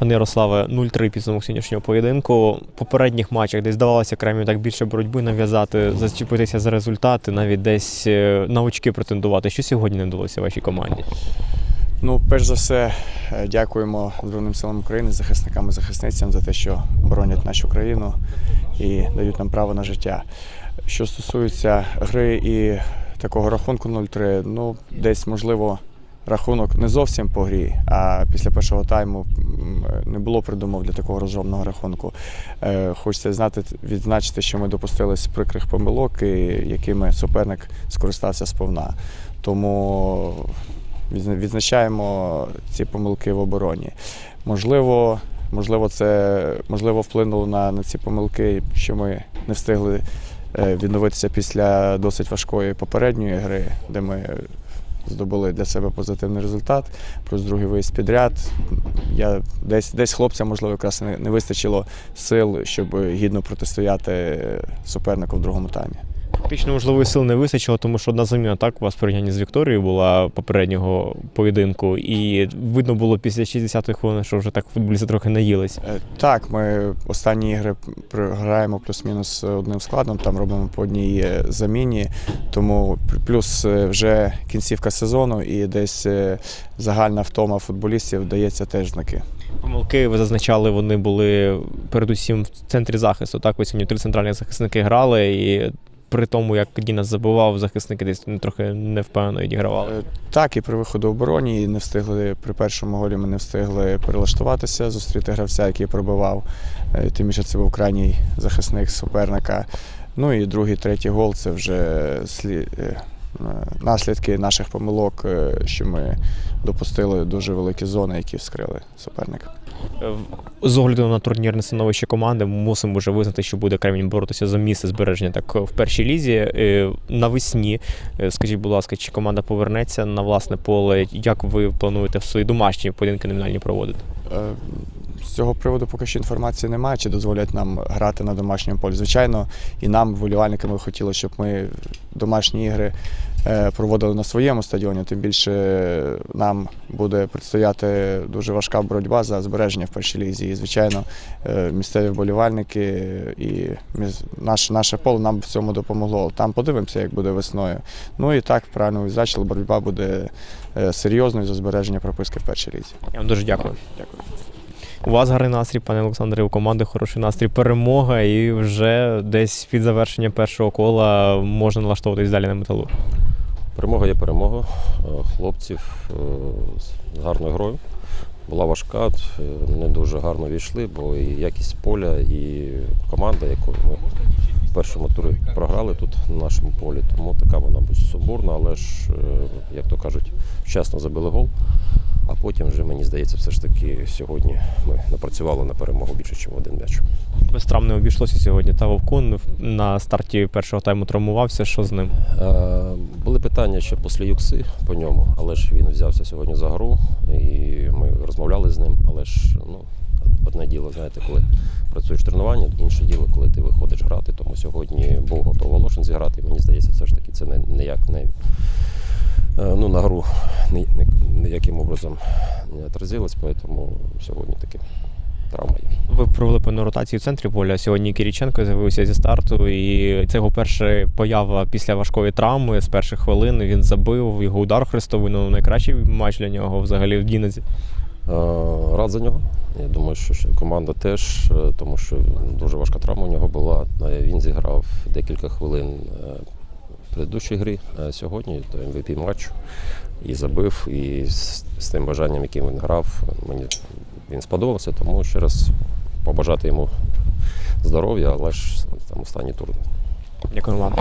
Пане Ярославе, 0-3 підсумок сьогоднішнього поєдинку. В попередніх матчах десь здавалося Кремів так більше боротьби нав'язати, зачепитися за результати, навіть десь е, на очки претендувати. Що сьогодні не вдалося вашій команді? Ну, перш за все, е, дякуємо Збройним силам України, захисникам і захисницям за те, що боронять нашу країну і дають нам право на життя. Що стосується гри і такого рахунку 0-3, ну десь можливо. Рахунок не зовсім по грі, а після першого тайму не було придумав для такого розгромного рахунку. Е, Хочеться знати, відзначити, що ми допустились прикрих помилок, і якими суперник скористався сповна. Тому відзначаємо ці помилки в обороні. Можливо, можливо, це можливо вплинуло на, на ці помилки, що ми не встигли е, відновитися після досить важкої попередньої гри, де ми здобули для себе позитивний результат, плюс другий виїзд підряд. Я десь, десь хлопцям, можливо, якраз не, не вистачило сил, щоб гідно протистояти супернику в другому таймі. Фактично, можливо, сил не вистачило, тому що одна заміна так у вас порівнянні з Вікторією була попереднього поєдинку, і видно було після 60-ї хвилини, що вже так футболісти трохи наїлись. Е, Так, ми останні ігри граємо плюс-мінус одним складом, там робимо по одній е, заміні. Тому плюс е, вже кінцівка сезону і десь е, загальна втома футболістів дається теж знаки. Помилки ви зазначали, вони були передусім в центрі захисту. Так, ви сьогодні три центральні захисники грали, і при тому, як Діна забивав, захисники десь трохи невпевнено відігравали. Е, Так, і при виходу обороні не встигли при першому голі ми не встигли перелаштуватися, зустріти гравця, який пробивав. Е, Тим більше це був крайній захисник суперника. Ну і другий, третій гол це вже слі... е, наслідки наших помилок, е, що ми допустили дуже великі зони, які вскрили суперника. Е, З огляду на турнірне становище команди, ми мусимо вже визнати, що буде Кремінь боротися за місце збереження так в першій лізі. Навесні, скажіть, будь ласка, чи команда повернеться на власне поле? Як ви плануєте свої домашні поєдинки номінальні проводити? З цього приводу поки що інформації немає, чи дозволять нам грати на домашньому полі. Звичайно, і нам, вболівальникам, хотілося, щоб ми домашні ігри е, проводили на своєму стадіоні. Тим більше нам буде предстояти дуже важка боротьба за збереження в першій лізі. І, звичайно, е, місцеві вболівальники і наше, наше поле нам в цьому допомогло. Там подивимося, як буде весною. Ну і так, правильно ви відзначили, боротьба буде е, серйозною за збереження прописки в першій лізі. Я вам дуже дякую. Дякую. У вас гарний настрій, пане Олександре, у команди хороший настрій, перемога, і вже десь під завершення першого кола можна налаштовуватись далі на металу. Перемога є перемога. Е, Хлопців е, з гарною грою. Була важка, е, не дуже гарно війшли, бо і якість поля, і команда, яку ми в першому турі програли тут на нашому полі. Тому така вона буде сумбурна, але ж, як то кажуть, вчасно забили гол. А потім вже, мені здається, все ж таки сьогодні ми напрацювали на перемогу більше, ніж один м'яч. Без травм не обійшлося сьогодні. Та Вовкун на старті першого тайму травмувався. Що з ним? Е, Були питання ще після Юкси по ньому, але ж він взявся сьогодні за гру, і ми розмовляли з ним. Але ж ну, одне діло, знаєте, коли працюєш в тренуванні, інше діло, коли ти виходиш грати. Тому сьогодні був готовий Волошин зіграти. І мені здається, все ж таки це не ніяк не. Е, Ну, на гру ні- ні- ніяким образом не отразилось, тому сьогодні таки травма є. Ви провели певну ротацію в центрі поля. Сьогодні Кіріченко з'явився зі старту, і це його перша поява після важкої травми. З перших хвилин він забив його удар хрестовий. Ну найкращий матч для нього взагалі в Дінезі. Е, Рад за нього. Я думаю, що команда теж, е, тому що дуже важка травма у нього була. Він зіграв декілька хвилин предыдущій грі. А сьогодні то MVP матчу і забив. І з, з тим бажанням, яким він грав, мені він сподобався. Тому ще раз побажати йому здоров'я, але ж там останній тур Дякую вам.